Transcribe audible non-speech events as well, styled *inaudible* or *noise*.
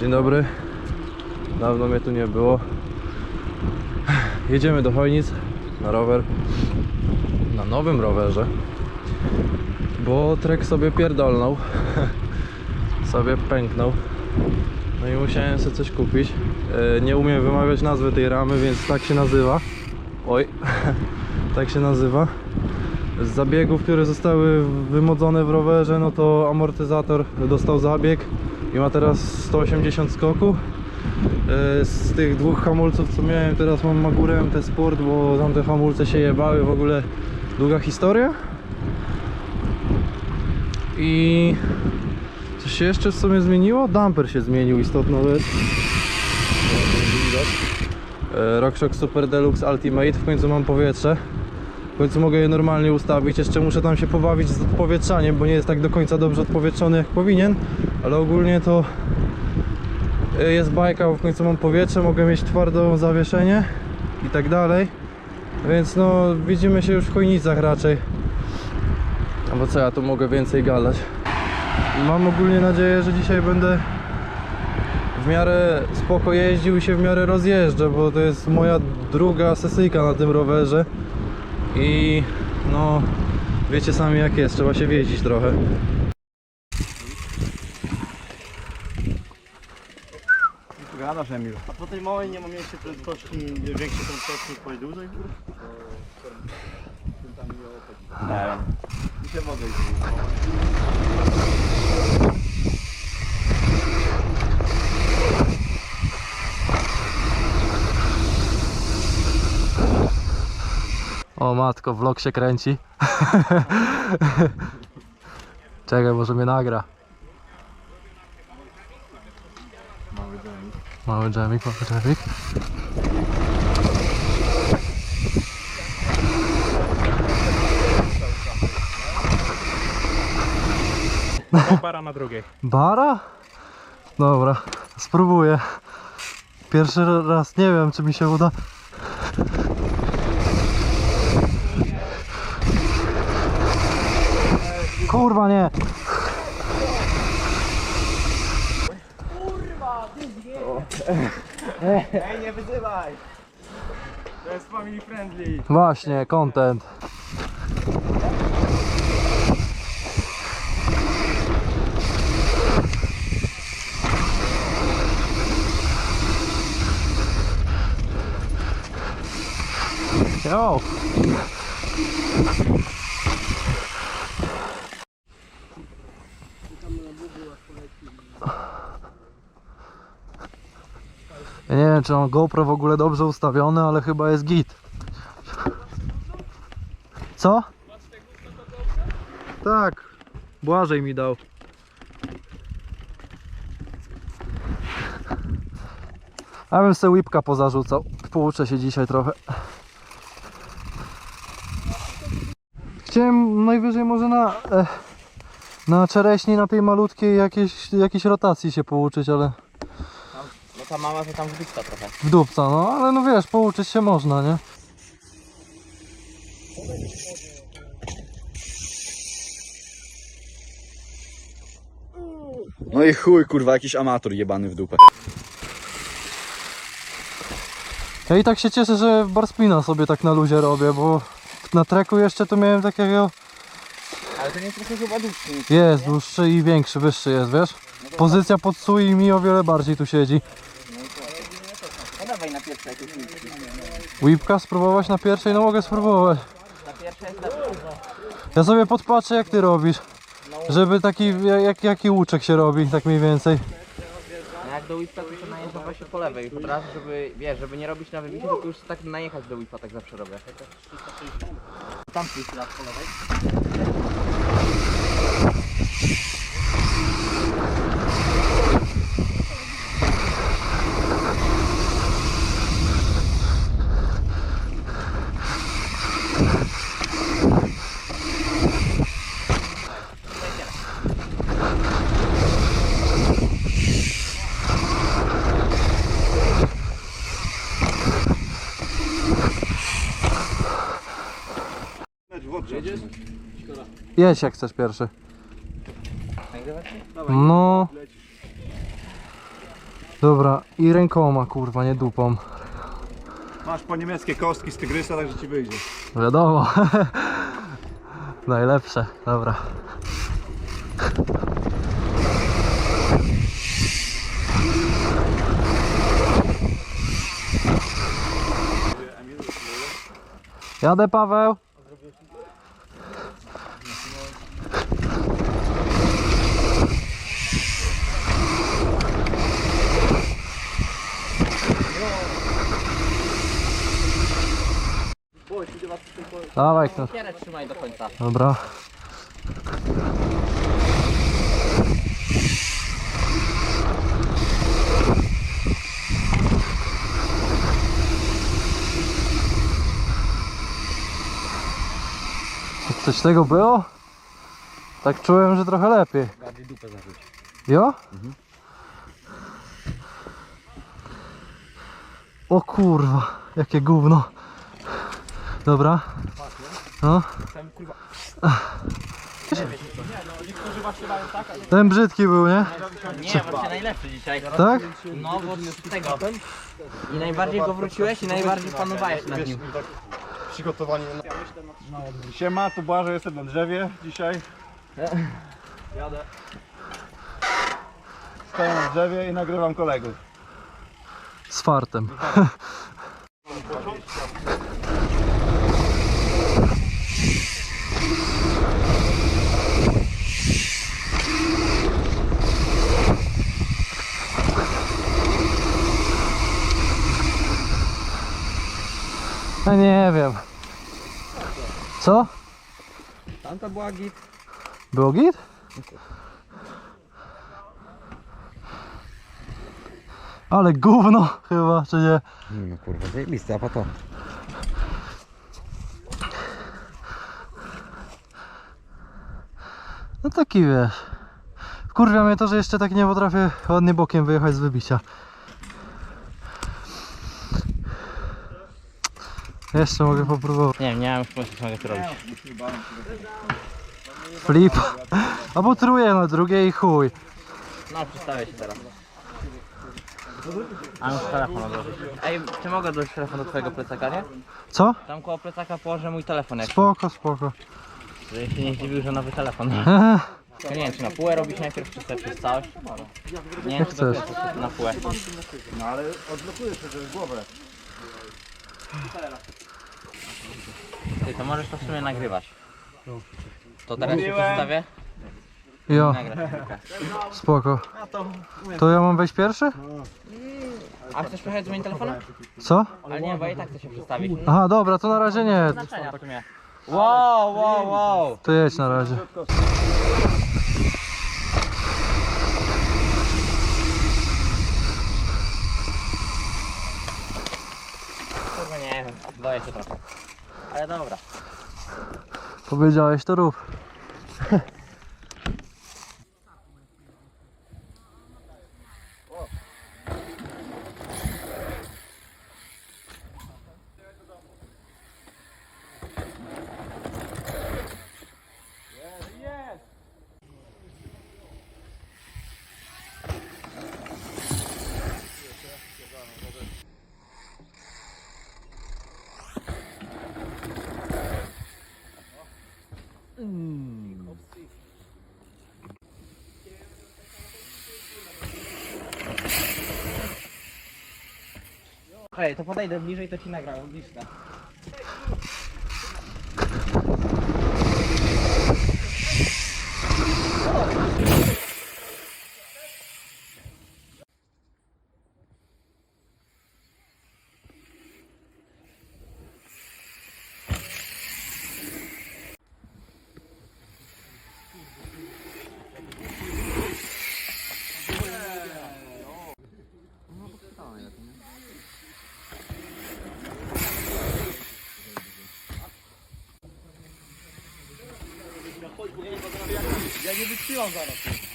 Dzień dobry. Dawno mnie tu nie było. Jedziemy do Chojnic na rower. Na nowym rowerze. Bo trek sobie pierdolnął. *laughs* sobie pęknął. No i musiałem sobie coś kupić. E, Nie umiem wymawiać nazwy tej ramy, więc tak się nazywa. Oj, *laughs* tak się nazywa. Z zabiegów, które zostały wymodzone w rowerze, no to amortyzator dostał zabieg i ma teraz 180 skoku. E, Z tych dwóch hamulców co miałem, teraz mam Magurę MT Sport, bo tamte hamulce się jebały, w ogóle długa historia. I coś się jeszcze w sumie zmieniło? Damper się zmienił, istotna rzecz. E, RockShox Super Deluxe Ultimate, w końcu mam powietrze. W końcu mogę je normalnie ustawić. Jeszcze muszę tam się pobawić z odpowietrzaniem, bo nie jest tak do końca dobrze odpowietrzony jak powinien, ale ogólnie to y, jest bajka, bo w końcu mam powietrze, mogę mieć twarde zawieszenie i tak dalej. Więc no widzimy się już w Chojnicach raczej. Albo co ja tu mogę więcej gadać. Mam ogólnie nadzieję, że dzisiaj będę w miarę spoko jeździł i się w miarę rozjeżdżę, bo to jest moja druga sesyjka na tym rowerze. I no, wiecie sami jak jest, trzeba się wiedzieć trochę. Gadasz Emil. A po tej małej nie ma mniejszej prędkości, większej prędkości tej dużej? Nie. Dzisiaj mogę iść. O matko, vlog się kręci. *laughs* Czekaj, może mnie nagra. Mały dżemik, mały dżemik. Para na drugiej. Bara? Dobra, spróbuję. Pierwszy raz nie wiem, czy mi się uda. Kurwa nie! Ej, nie wyzywaj! To jest family friendly. Właśnie, content. Jo. Wiem, czy mam GoPro w ogóle dobrze ustawione, ale chyba jest git. Co? Tak, Błażej mi dał. Ja bym sobie whipka pozarzucał. Pouczę się dzisiaj trochę. Chciałem najwyżej może na, e, na czereśni, na tej malutkiej jakiejś, jakiejś rotacji się pouczyć, ale ta mama to tam wdysta trochę. w dupca, no ale no wiesz, pouczyć się można, nie? No i chuj, kurwa, jakiś amator jebany w dupę. Ja i tak się cieszę, że barspina sobie tak na luzie robię, bo na treku jeszcze to miałem takiego... Ale to nie trochę chyba dłuższy. Jest dłuższy i większy, wyższy jest, wiesz? Pozycja pod sui mi o wiele bardziej tu siedzi. No liczby. Whipka spróbować na pierwszej? No mogę spróbować. Na pierwsze jest lepsze. Ja sobie podpatrzę jak ty robisz. Żeby taki, jak, jaki łuczek się robi, tak mniej więcej. A jak do whipa to się najeżdża właśnie po lewej, od razu, żeby, wiesz, żeby nie robić na wybicie, tylko już tak najechać do whipa, tak zawsze robię. Tam pójść raz po lewej. Jedź jak chcesz pierwszy. No. Dobra, i rękoma, kurwa, nie dupą. Masz po niemieckie kostki z tygrysa, także ci wyjdzie. Wiadomo. *laughs* Najlepsze, dobra. Jadę Paweł. Dawaj kto. Kierę trzymaj do końca. Dobra. Coś tego było? Tak czułem, że trochę lepiej. Bardziej dupę zarzuć. Jo? O kurwa, jakie gówno. Dobra. No. Ten brzydki był, nie? Nie, właśnie najlepszy dzisiaj. Tak? No, bo z tego. I najbardziej go wróciłeś i najbardziej panowałeś nad nim. Przygotowani na... Siema, tu Błażej, jestem na drzewie dzisiaj. Jadę. Stoję na drzewie i nagrywam kolegów. Z fartem. No nie wiem. Co? Tamta była git. Było git? Ale gówno chyba, czy nie? No kurwa, zajebiste, a po to. No taki wiesz. Kurwa mnie to, że jeszcze tak nie potrafię ładnie bokiem wyjechać z wybicia. Jeszcze mogę popróbować. Nie wiem, nie mam już pomysłu, co mogę tu robić. Flip. Albo truje na drugiej i chuj. No, przedstawię się teraz. A już telefon odłożyć. Ej, czy mogę odłożyć telefon do twojego plecaka, nie? Co? Tam koło plecaka położę mój telefon, jak Spoko, spoko. żebyś się nie zdziwił, że nowy telefon. *laughs* Ja nie wiem, czy na półę robić najpierw, czy sobie przez całość? Nie, Jak czy chcesz. dopiero na półę. No ale odblokujesz przecież głowę. Ty, to możesz to w sumie nagrywać. To teraz się przedstawię Jo, nagrać spoko. To ja mam wejść pierwszy? A chcesz pojechać z moim telefonem? Co? Ale nie, bo i tak chcę się przedstawić. No, Aha, dobra, to na razie nie. znaczenia w sumie. Wow, wow, wow! To jedź na razie. Kurwa nie wiem, boję się trochę. Ale dobra. Powiedziałeś, to rób. *laughs* Hej, to podejdę bliżej, to ci nagram bliżej. Ja nie wytrzymam zaraz.